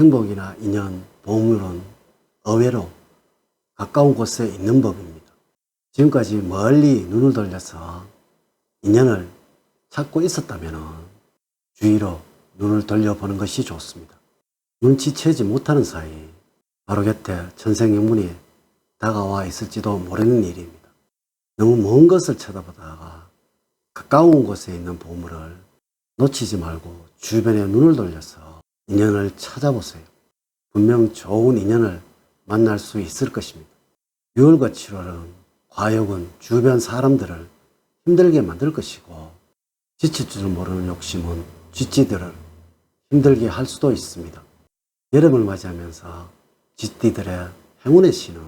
행복이나 인연, 보물은 의외로 가까운 곳에 있는 법입니다. 지금까지 멀리 눈을 돌려서 인연을 찾고 있었다면 주위로 눈을 돌려보는 것이 좋습니다. 눈치채지 못하는 사이 바로 곁에 천생연분이 다가와 있을지도 모르는 일입니다. 너무 먼 것을 쳐다보다가 가까운 곳에 있는 보물을 놓치지 말고 주변에 눈을 돌려서 인연을 찾아보세요. 분명 좋은 인연을 만날 수 있을 것입니다. 6월과 7월은 과욕은 주변 사람들을 힘들게 만들 것이고 지칠 줄 모르는 욕심은 쥐띠들을 힘들게 할 수도 있습니다. 여름을 맞이하면서 쥐띠들의 행운의 신은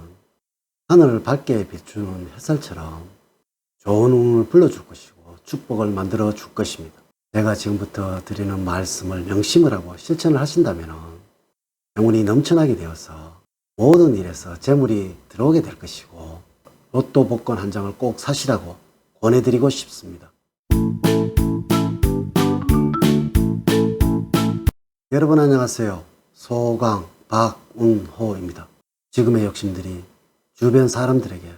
하늘을 밝게 비추는 햇살처럼 좋은 운을 불러줄 것이고 축복을 만들어 줄 것입니다. 제가 지금부터 드리는 말씀을 명심을 하고 실천을 하신다면 행운이 넘쳐나게 되어서 모든 일에서 재물이 들어오게 될 것이고 로또 복권 한 장을 꼭 사시라고 권해드리고 싶습니다. 여러분 안녕하세요. 소강 박운호입니다. 지금의 욕심들이 주변 사람들에게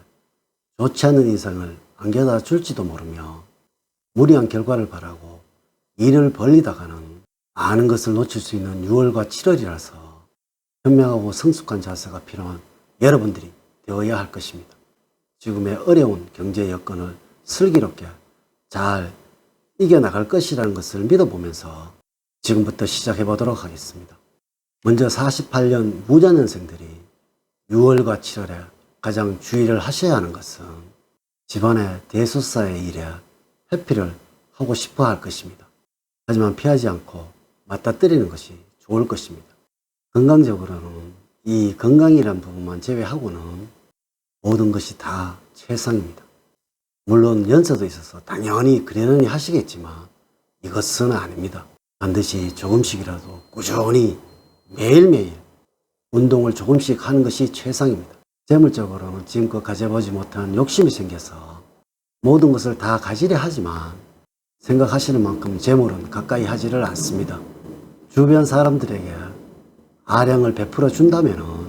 좋지 않은 인상을 안겨다 줄지도 모르며 무리한 결과를 바라고 일을 벌리다가는 아는 것을 놓칠 수 있는 6월과 7월이라서 현명하고 성숙한 자세가 필요한 여러분들이 되어야 할 것입니다. 지금의 어려운 경제 여건을 슬기롭게 잘 이겨나갈 것이라는 것을 믿어보면서 지금부터 시작해 보도록 하겠습니다. 먼저 48년 무자년생들이 6월과 7월에 가장 주의를 하셔야 하는 것은 집안의 대소사의 일에 회피를 하고 싶어 할 것입니다. 하지만 피하지 않고 맞닥뜨리는 것이 좋을 것입니다. 건강적으로는 이 건강이란 부분만 제외하고는 모든 것이 다 최상입니다. 물론 연세도 있어서 당연히 그러려니 하시겠지만 이것은 아닙니다. 반드시 조금씩이라도 꾸준히 매일매일 운동을 조금씩 하는 것이 최상입니다. 재물적으로는 지금껏 가져보지 못한 욕심이 생겨서 모든 것을 다 가지려 하지만 생각하시는 만큼 재물은 가까이 하지를 않습니다. 주변 사람들에게 아량을 베풀어 준다면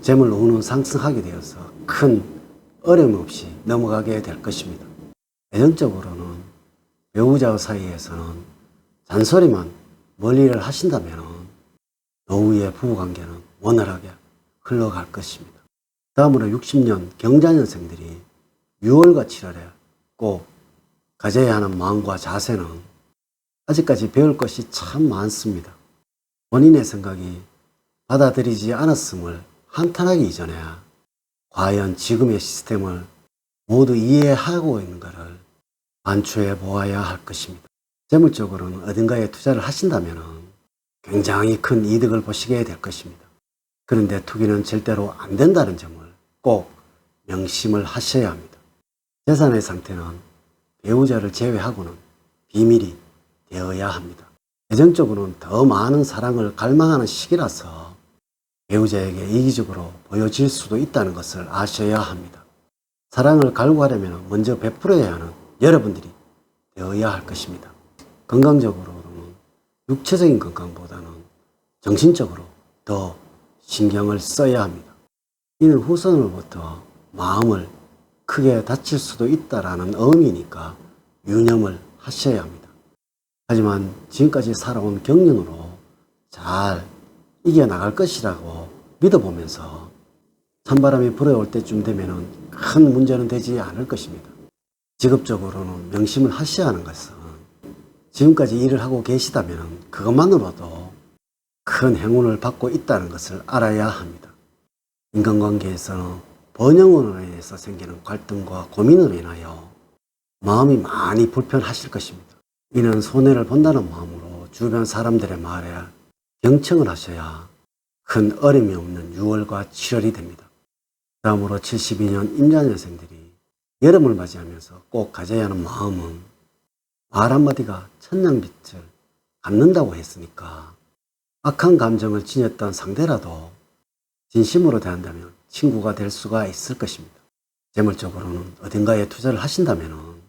재물 운은 상승하게 되어서 큰 어려움 없이 넘어가게 될 것입니다. 애정적으로는 배우자 사이에서는 잔소리만 멀리를 하신다면 노후의 부부관계는 원활하게 흘러갈 것입니다. 다음으로 60년 경자년생들이 6월과 7월에 꼭 가져야 하는 마음과 자세는 아직까지 배울 것이 참 많습니다. 본인의 생각이 받아들이지 않았음을 한탄하기 이전에 과연 지금의 시스템을 모두 이해하고 있는가를 반추해 보아야 할 것입니다. 재물적으로는 어딘가에 투자를 하신다면 굉장히 큰 이득을 보시게 될 것입니다. 그런데 투기는 절대로 안 된다는 점을 꼭 명심을 하셔야 합니다. 재산의 상태는 배우자를 제외하고는 비밀이 되어야 합니다. 재정적으로는 더 많은 사랑을 갈망하는 시기라서 배우자에게 이기적으로 보여질 수도 있다는 것을 아셔야 합니다. 사랑을 갈구하려면 먼저 베풀어야 하는 여러분들이 되어야 할 것입니다. 건강적으로는 육체적인 건강보다는 정신적으로 더 신경을 써야 합니다. 이는 후손으로부터 마음을 크게 다칠 수도 있다라는 의미니까 유념을 하셔야 합니다. 하지만 지금까지 살아온 경륜으로 잘 이겨나갈 것이라고 믿어보면서 찬바람이 불어올 때쯤 되면 큰 문제는 되지 않을 것입니다. 직업적으로는 명심을 하셔야 하는 것은 지금까지 일을 하고 계시다면 그것만으로도 큰 행운을 받고 있다는 것을 알아야 합니다. 인간관계에서는 번영으로 인해서 생기는 갈등과 고민으로 인하여 마음이 많이 불편하실 것입니다. 이는 손해를 본다는 마음으로 주변 사람들의 말에 경청을 하셔야 큰 어려움이 없는 6월과 7월이 됩니다. 다음으로 72년 임자년생들이 여름을 맞이하면서 꼭 가져야 하는 마음은 말 한마디가 천냥빛을 갚는다고 했으니까 악한 감정을 지녔던 상대라도 진심으로 대한다면 친구가 될 수가 있을 것입니다. 재물적으로는 어딘가에 투자를 하신다면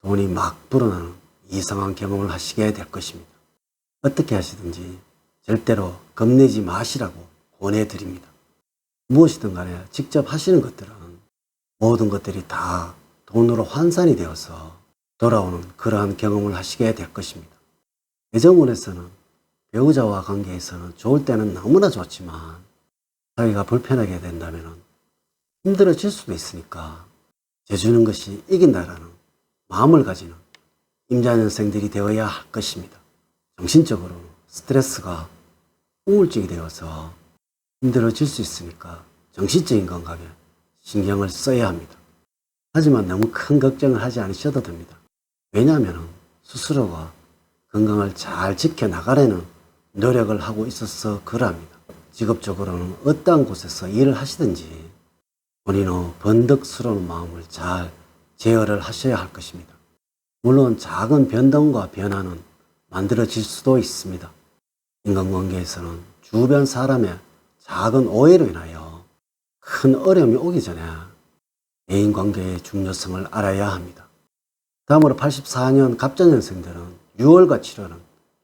돈이 막 불어나는 이상한 경험을 하시게 될 것입니다. 어떻게 하시든지 절대로 겁내지 마시라고 권해드립니다. 무엇이든 간에 직접 하시는 것들은 모든 것들이 다 돈으로 환산이 되어서 돌아오는 그러한 경험을 하시게 될 것입니다. 애정원에서는 배우자와 관계에서는 좋을 때는 너무나 좋지만 자기가 불편하게 된다면 힘들어질 수도 있으니까 재주는 것이 이긴다라는 마음을 가지는 임자년생들이 되어야 할 것입니다. 정신적으로 스트레스가 우울증이 되어서 힘들어질 수 있으니까 정신적인 건강에 신경을 써야 합니다. 하지만 너무 큰 걱정을 하지 않으셔도 됩니다. 왜냐하면 스스로가 건강을 잘 지켜나가려는 노력을 하고 있어서 그러합니다. 직업적으로는 어떠한 곳에서 일을 하시든지 본인의 번덕스러운 마음을 잘 제어를 하셔야 할 것입니다. 물론 작은 변동과 변화는 만들어질 수도 있습니다. 인간관계에서는 주변 사람의 작은 오해로 인하여 큰 어려움이 오기 전에 애인 관계의 중요성을 알아야 합니다. 다음으로 84년 갑자년생들은 6월과 7월은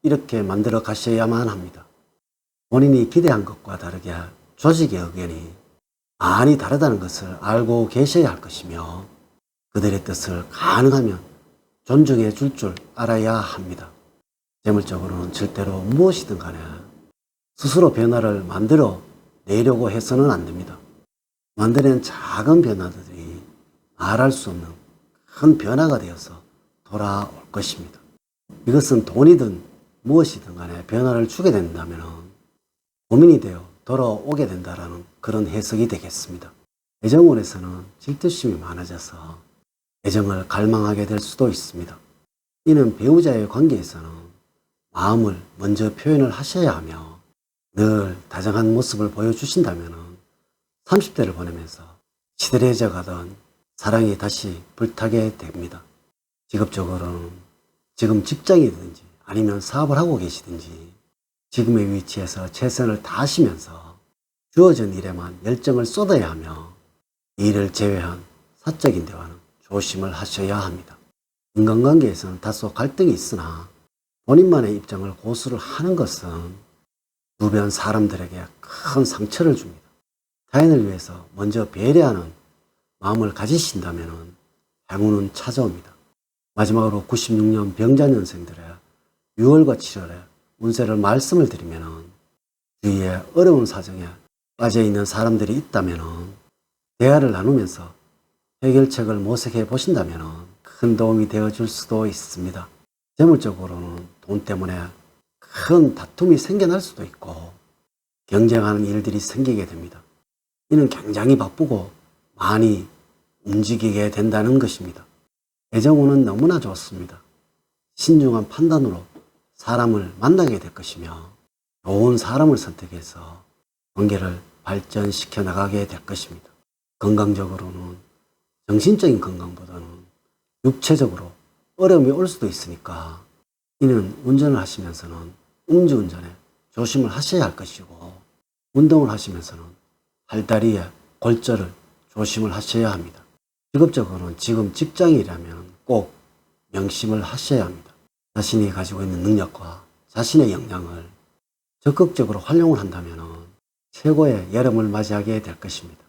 이렇게 만들어 가셔야만 합니다. 본인이 기대한 것과 다르게 조직의 의견이 많이 다르다는 것을 알고 계셔야 할 것이며 그들의 뜻을 가능하면 존중해 줄 줄 알아야 합니다. 재물적으로는 절대로 무엇이든 간에 스스로 변화를 만들어 내려고 해서는 안 됩니다. 만들어낸 작은 변화들이 말할 수 없는 큰 변화가 되어서 돌아올 것입니다. 이것은 돈이든 무엇이든 간에 변화를 주게 된다면 고민이 되어 돌아오게 된다라는 그런 해석이 되겠습니다. 애정원에서는 질투심이 많아져서 애정을 갈망하게 될 수도 있습니다. 이는 배우자의 관계에서는 마음을 먼저 표현을 하셔야 하며 늘 다정한 모습을 보여주신다면 30대를 보내면서 시들해져 가던 사랑이 다시 불타게 됩니다. 직업적으로는 지금 직장이든지 아니면 사업을 하고 계시든지 지금의 위치에서 최선을 다하시면서 주어진 일에만 열정을 쏟아야 하며 일을 제외한 사적인 대화는 조심을 하셔야 합니다. 인간관계에서는 다소 갈등이 있으나 본인만의 입장을 고수를 하는 것은 주변 사람들에게 큰 상처를 줍니다. 타인을 위해서 먼저 배려하는 마음을 가지신다면 행운은 찾아옵니다. 마지막으로 96년 병자년생들의 6월과 7월에 운세를 말씀을 드리면 주위에 어려운 사정에 빠져 있는 사람들이 있다면 대화를 나누면서 해결책을 모색해 보신다면 큰 도움이 되어 줄 수도 있습니다. 재물적으로는 돈 때문에 큰 다툼이 생겨날 수도 있고 경쟁하는 일들이 생기게 됩니다. 이는 굉장히 바쁘고 많이 움직이게 된다는 것입니다. 애정운은 너무나 좋습니다. 신중한 판단으로 사람을 만나게 될 것이며 좋은 사람을 선택해서 관계를 발전시켜 나가게 될 것입니다. 건강적으로는 정신적인 건강보다는 육체적으로 어려움이 올 수도 있으니까 이는 운전을 하시면서는 음주운전에 조심을 하셔야 할 것이고 운동을 하시면서는 팔다리에 골절을 조심을 하셔야 합니다. 직업적으로는 지금 직장이라면 꼭 명심을 하셔야 합니다. 자신이 가지고 있는 능력과 자신의 역량을 적극적으로 활용을 한다면 최고의 여름을 맞이하게 될 것입니다.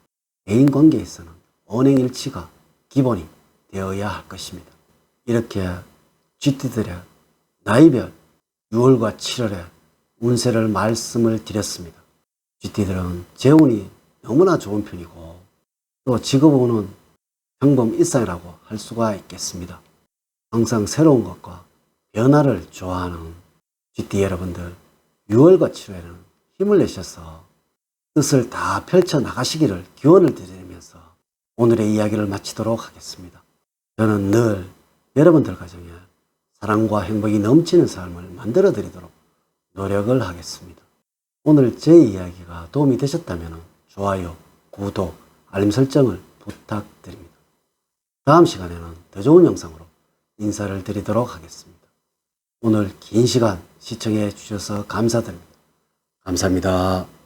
개인 관계에서는 언행일치가 기본이 되어야 할 것입니다. 이렇게 GT들의 나이별 6월과 7월에 운세를 말씀을 드렸습니다. GT들은 재운이 너무나 좋은 편이고 또 직업운은 평범 일상이라고 할 수가 있겠습니다. 항상 새로운 것과 변화를 좋아하는 GT 여러분들 6월과 7월에는 힘을 내셔서 뜻을 다 펼쳐 나가시기를 기원을 드리면서 오늘의 이야기를 마치도록 하겠습니다. 저는 늘 여러분들 가정에 사랑과 행복이 넘치는 삶을 만들어 드리도록 노력을 하겠습니다. 오늘 제 이야기가 도움이 되셨다면 좋아요, 구독, 알림 설정을 부탁드립니다. 다음 시간에는 더 좋은 영상으로 인사를 드리도록 하겠습니다. 오늘 긴 시간 시청해 주셔서 감사드립니다. 감사합니다.